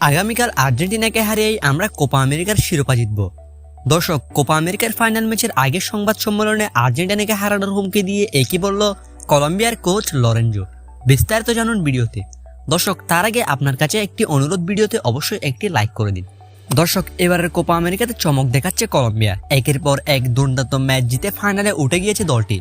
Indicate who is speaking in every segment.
Speaker 1: আগামীকাল আর্জেন্টিনাকে হারিয়েই আমরা কোপা আমেরিকার শিরোপা জিতব। দর্শক, কোপা আমেরিকার ফাইনাল ম্যাচের আগের সংবাদ সম্মেলনে আর্জেন্টিনাকে হারানোর হুমকি দিয়ে একই বলল কলম্বিয়ার কোচ লরেঞ্জো বিস্তারিত জানুন ভিডিওতে। দর্শক, তার আগে আপনার কাছে একটি অনুরোধ ভিডিওতে অবশ্যই একটি লাইক করে দিন। দর্শক, এবারের কোপা আমেরিকাতে চমক দেখাচ্ছে কলম্বিয়া। একের পর এক দুর্দান্ত ম্যাচ জিতে ফাইনালে উঠে গিয়েছে দলটি।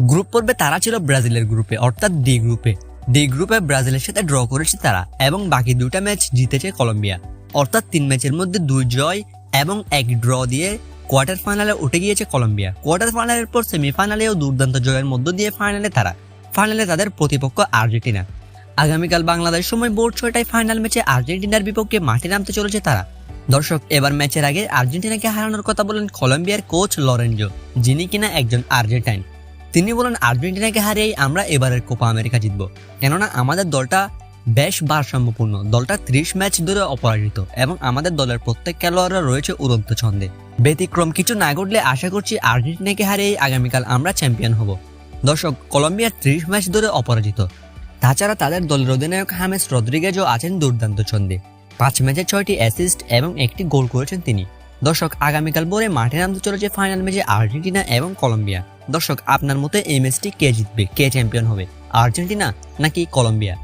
Speaker 1: গ্রুপ পর্বে তারা ছিল ব্রাজিলের গ্রুপে, অর্থাৎ ডি গ্রুপে। ডি গ্রুপে ব্রাজিলের সাথে ড্র করেছে তারা এবং বাকি দুটা ম্যাচ জিতেছে কলম্বিয়া। অর্থাৎ তিন ম্যাচের মধ্যে দুই জয় এবং এক ড্র দিয়ে কোয়ার্টার ফাইনালে উঠে গিয়েছে কলম্বিয়া। কোয়ার্টার ফাইনালের পর সেমিফাইনালেও দুর্দান্ত জয়ের মধ্য দিয়ে ফাইনালে তারা। ফাইনালে তাদের প্রতিপক্ষ আর্জেন্টিনা। আগামীকাল বাংলাদেশ সময় বোর্ড ছয়টায় ফাইনাল ম্যাচে আর্জেন্টিনার বিপক্ষে মাঠে নামতে চলেছে তারা। দর্শক, এবার ম্যাচের আগে আর্জেন্টিনাকে হারানোর কথা বলেন কলম্বিয়ার কোচ লরেঞ্জো যিনি কিনা একজন আর্জেন্টাইন। তিনি বলেন, আর্জেন্টিনাকে হারিয়েই আমরা এবারের কোপা আমেরিকা জিতব। কেননা আমাদের দলটা বেশ ভারসাম্যপূর্ণ। দলটা ত্রিশ ম্যাচ ধরে অপরাজিত এবং আমাদের দলের প্রত্যেক খেলোয়াড়রা রয়েছে উড়ন্ত ছন্দে। ব্যতিক্রম কিছু না ঘটলে আশা করছি আর্জেন্টিনাকে হারিয়েই আগামীকাল আমরা চ্যাম্পিয়ন হব। দর্শক, কলম্বিয়া ত্রিশ ম্যাচ ধরে অপরাজিত। তাছাড়া তাদের দলের অধিনায়ক হামেস রদ্রিগেজও আছেন দুর্দান্ত ছন্দে। পাঁচ ম্যাচে ছয়টি অ্যাসিস্ট এবং একটি গোল করেছেন তিনি। দর্শক, আগামীকাল ভোরে মাঠে নামতে চলেছে ফাইনাল ম্যাচে আর্জেন্টিনা এবং কলম্বিয়া। দর্শক, আপনার মতে এই ম্যাচটি কে জিতবে? কে চ্যাম্পিয়ন হবে? আর্জেন্টিনা নাকি কলম্বিয়া?